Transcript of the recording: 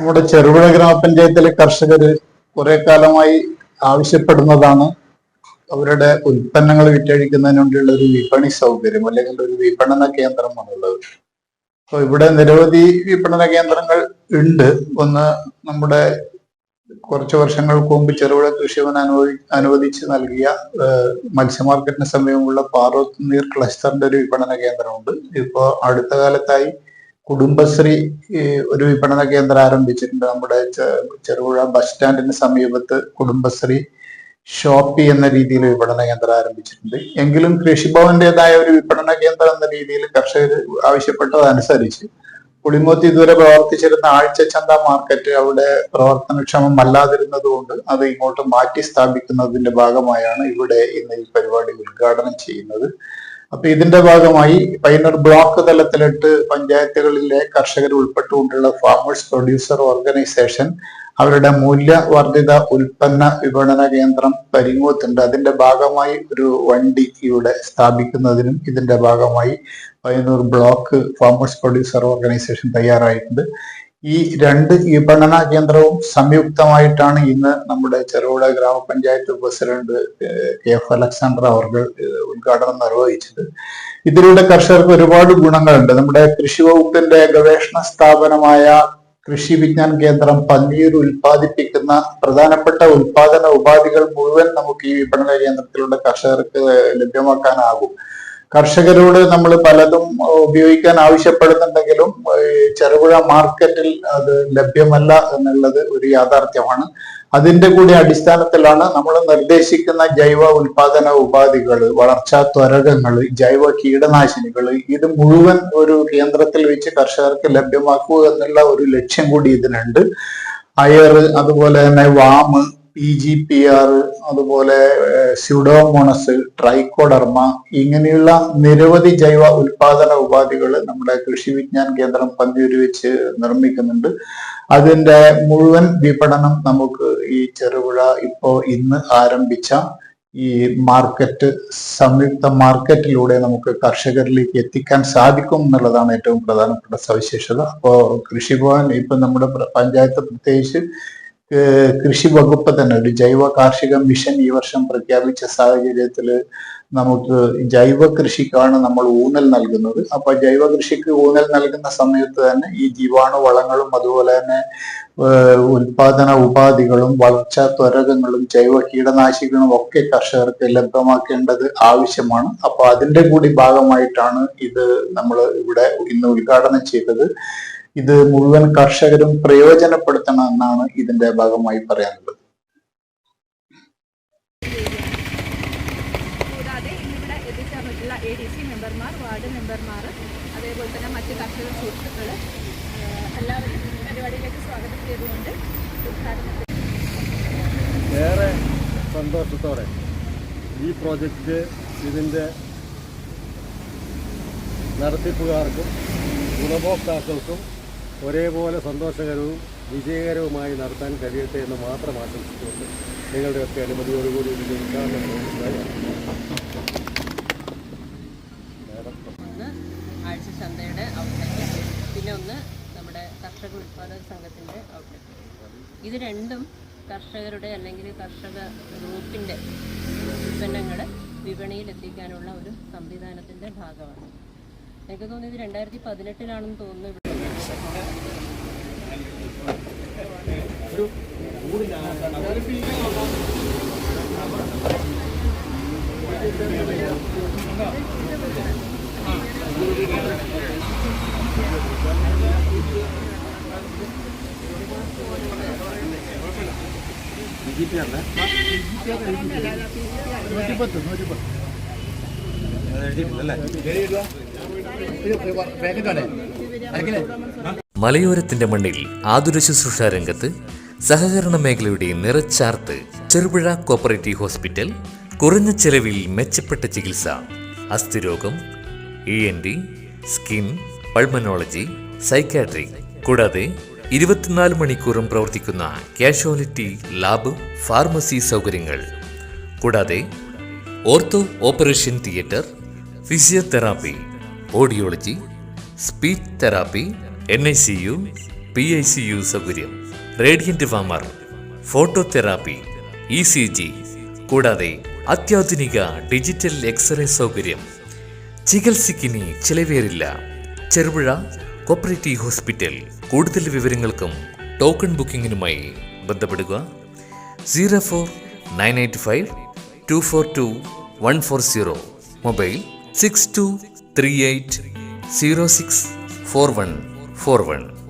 നമ്മുടെ ചെറുപുഴ ഗ്രാമപഞ്ചായത്തിലെ കർഷകർ കുറെ കാലമായി ആവശ്യപ്പെടുന്നതാണ് അവരുടെ ഉൽപ്പന്നങ്ങൾ വിറ്റഴിക്കുന്നതിന് വേണ്ടിയുള്ള ഒരു വിപണി സൗകര്യം അല്ലെങ്കിൽ ഒരു വിപണന കേന്ദ്രം എന്നുള്ളത്. അപ്പൊ ഇവിടെ നിരവധി വിപണന കേന്ദ്രങ്ങൾ ഉണ്ട്. ഒന്ന് നമ്മുടെ കുറച്ച് വർഷങ്ങൾക്ക് മുമ്പ് ചെറുപുഴ കൃഷിഭവൻ അനുവദി അനുവദിച്ച് നൽകിയ മത്സ്യ സമീപമുള്ള പാറോത്തുനീർ ക്ലസ്റ്ററിന്റെ ഒരു വിപണന കേന്ദ്രമുണ്ട്. ഇപ്പോ അടുത്ത കാലത്തായി കുടുംബശ്രീ ഒരു വിപണന കേന്ദ്രം ആരംഭിച്ചിട്ടുണ്ട്. നമ്മുടെ ചെറുപുഴ ബസ് സ്റ്റാൻഡിന് സമീപത്ത് കുടുംബശ്രീ ഷോപ്പി എന്ന രീതിയിൽ വിപണന കേന്ദ്രം ആരംഭിച്ചിട്ടുണ്ട്. എങ്കിലും കൃഷിഭവന്റേതായ ഒരു വിപണന കേന്ദ്രം എന്ന രീതിയിൽ കർഷകർ ആവശ്യപ്പെട്ടതനുസരിച്ച് പുളിമൂത്തി ഇതുവരെ പ്രവർത്തിച്ചിരുന്ന ആഴ്ച ചന്ത മാർക്കറ്റ് അവിടെ പ്രവർത്തനക്ഷമം അല്ലാതിരുന്നത് കൊണ്ട് അത് ഇങ്ങോട്ട് മാറ്റി സ്ഥാപിക്കുന്നതിന്റെ ഭാഗമായാണ് ഇവിടെ ഇന്ന് ഈ പരിപാടി ഉദ്ഘാടനം ചെയ്യുന്നത്. അപ്പൊ ഇതിന്റെ ഭാഗമായി പൈനർ ബ്ലോക്ക് തലത്തിലിട്ട് പഞ്ചായത്തുകളിലെ കർഷകർ ഉൾപ്പെട്ടുകൊണ്ടുള്ള ഫാമേഴ്സ് പ്രൊഡ്യൂസർ ഓർഗനൈസേഷൻ അവരുടെ മൂല്യവർദ്ധിത ഉൽപ്പന്ന വിപണന കേന്ദ്രം പരിങ്ങോത്തുണ്ട്. അതിന്റെ ഭാഗമായി ഒരു വണ്ടി ഇവിടെ സ്ഥാപിക്കുന്നതിനും ഇതിന്റെ ഭാഗമായി Payyanur block farmers producer organisation തയ്യാറായിട്ടുണ്ട്. ഈ രണ്ട് വിപണന കേന്ദ്രവും സംയുക്തമായിട്ടാണ് ഇന്ന് നമ്മുടെ ചെറുപുഴ ഗ്രാമപഞ്ചായത്ത് പ്രസിഡന്റ് കെ എഫ് അലക്സാണ്ടർ അവർ ഉദ്ഘാടനം നിർവഹിച്ചത്. ഇതിലൂടെ കർഷകർക്ക് ഒരുപാട് ഗുണങ്ങളുണ്ട്. നമ്മുടെ കൃഷി വകുപ്പിന്റെ ഗവേഷണ സ്ഥാപനമായ കൃഷി വിജ്ഞാൻ കേന്ദ്രം പന്നീർ ഉൽപ്പാദിപ്പിക്കുന്ന പ്രധാനപ്പെട്ട ഉൽപാദന ഉപാധികൾ മുഴുവൻ നമുക്ക് ഈ വിപണന കേന്ദ്രത്തിലൂടെ കർഷകർക്ക് ലഭ്യമാക്കാനാകും. കർഷകരോട് നമ്മൾ പലതും ഉപയോഗിക്കാൻ ആവശ്യപ്പെടുന്നുണ്ടെങ്കിലും ചെറുപുഴ മാർക്കറ്റിൽ അത് ലഭ്യമല്ല എന്നുള്ളത് ഒരു യാഥാർത്ഥ്യമാണ്. അതിന്റെ കൂടി അടിസ്ഥാനത്തിലാണ് നമ്മൾ നിർദ്ദേശിക്കുന്ന ജൈവ ഉൽപാദന ഉപാധികൾ വളർച്ചാ ത്വരകങ്ങൾ ജൈവ കീടനാശിനികൾ ഇത് മുഴുവൻ ഒരു കേന്ദ്രത്തിൽ വെച്ച് കർഷകർക്ക് ലഭ്യമാക്കുക എന്നുള്ള ഒരു ലക്ഷ്യം കൂടി ഇതിനുണ്ട്. അയർ അതുപോലെ തന്നെ VAM P G P R അതുപോലെ സ്യൂഡോമോണസ് ട്രൈക്കോഡർമ ഇങ്ങനെയുള്ള നിരവധി ജൈവ ഉൽപാദന ഉപാധികൾ നമ്മുടെ കൃഷി വിജ്ഞാൻ കേന്ദ്രം വെച്ച് നിർമ്മിക്കുന്നുണ്ട്. അതിന്റെ മുഴുവൻ വിപണനം നമുക്ക് ഈ ചെറുപുഴ ഇപ്പോ ഇന്ന് ആരംഭിച്ച ഈ മാർക്കറ്റ് സംയുക്ത മാർക്കറ്റിലൂടെ നമുക്ക് കർഷകരിലേക്ക് എത്തിക്കാൻ സാധിക്കും എന്നുള്ളതാണ് ഏറ്റവും പ്രധാനപ്പെട്ട സവിശേഷത. അപ്പോ കൃഷിഭവൻ ഇപ്പൊ നമ്മുടെ പഞ്ചായത്ത് പ്രത്യേകിച്ച് കൃഷി വകുപ്പ് തന്നെ ഒരു ജൈവ കാർഷിക മിഷൻ ഈ വർഷം പ്രഖ്യാപിച്ച സാഹചര്യത്തിൽ നമുക്ക് ജൈവ കൃഷിക്കാണ് നമ്മൾ ഊന്നൽ നൽകുന്നത്. അപ്പൊ ജൈവ കൃഷിക്ക് ഊന്നൽ നൽകുന്ന സമയത്ത് തന്നെ ഈ ജീവാണു വളങ്ങളും അതുപോലെ തന്നെ ഉൽപാദന ഉപാധികളും വളർച്ചാ ത്വരകങ്ങളും ജൈവ കീടനാശികളും ഒക്കെ കർഷകർക്ക് ലഭ്യമാക്കേണ്ടത് ആവശ്യമാണ്. അപ്പൊ അതിന്റെ കൂടി ഭാഗമായിട്ടാണ് ഇത് നമ്മൾ ഇവിടെ ഇന്ന് ഉദ്ഘാടനം ചെയ്തത്. ഇത് മുഴുവൻ കർഷകരും പ്രയോജനപ്പെടുത്തണം എന്നാണ് ഇതിന്റെ ഭാഗമായി പറയാനുള്ളത്. എ ഡി സി മെമ്പർമാർ വാർഡ് മെമ്പർമാർ അതേപോലെ തന്നെ മറ്റ് കർഷക സുഹൃത്തുക്കൾ എല്ലാവരെയും പരിപാടിയിലേക്ക് സ്വാഗതം ചെയ്തുകൊണ്ട് ഏറെ സന്തോഷത്തോടെ ഈ പ്രോജക്റ്റ് ഇതിന്റെ നടത്തിപ്പുകാർക്കും ഗുണഭോക്താക്കൾക്കും ഒരേപോലെ സന്തോഷകരവും വിജയകരവുമായി നടത്താൻ കഴിയട്ടെ എന്ന് മാത്രം ആശംസിച്ചുകൊണ്ട് നിങ്ങളുടെയൊക്കെ അനുമതിയോടുകൂടി ഇതിന്റെ ആഴ്ച പിന്നെ ഒന്ന് നമ്മുടെ കർഷക ഇത് രണ്ടും കർഷകരുടെ അല്ലെങ്കിൽ കർഷക ഗ്രൂപ്പിന്റെ ഉൽപ്പന്നങ്ങൾ വിപണിയിൽ എത്തിക്കാനുള്ള ഒരു സംവിധാനത്തിന്റെ ഭാഗമാണ്. എനിക്ക് തോന്നുന്നത് രണ്ടായിരത്തി പതിനെട്ടിലാണെന്ന് തോന്നുന്നു ഇതിപ്പോ ബി ജെ പി ആണ് നൂറ്റിപ്പത്ത് നൂറ്റിപ്പത്ത് എഴുതിയിട്ടില്ലല്ലേ വേഗം കാണേ മലയോരത്തിന്റെ മണ്ണിൽ ആതുര ശുശ്രൂഷ രംഗത്ത് സഹകരണ മേഖലയുടെ നിറച്ചാർത്ത് ചെറുപുഴ കോപ്പറേറ്റീവ് ഹോസ്പിറ്റൽ കുറഞ്ഞ ചെലവിൽ മെച്ചപ്പെട്ട ചികിത്സ അസ്ഥിരോഗം E N T skin pulmonology psychiatry കൂടാതെ ഇരുപത്തിനാല് മണിക്കൂറും പ്രവർത്തിക്കുന്ന കാഷ്വാലിറ്റി ലാബ് ഫാർമസി സൗകര്യങ്ങൾ. കൂടാതെ ortho operation theatre physiotherapy audiology speech therapy N I C U P I C U സൗകര്യം. Radiant photo therapy E C G കൂടാതെ അത്യാധുനിക ഡിജിറ്റൽ എക്സ്റേ സൗകര്യം. ചികിത്സയ്ക്കിനി ചിലവേറില്ല. Cherupuzha cooperative hospital. കൂടുതൽ വിവരങ്ങൾക്കും ടോക്കൺ ബുക്കിംഗിനുമായി ബന്ധപ്പെടുക. Zero four nine eight five two four two one four zero. Mobile six two three eight zero six four one four one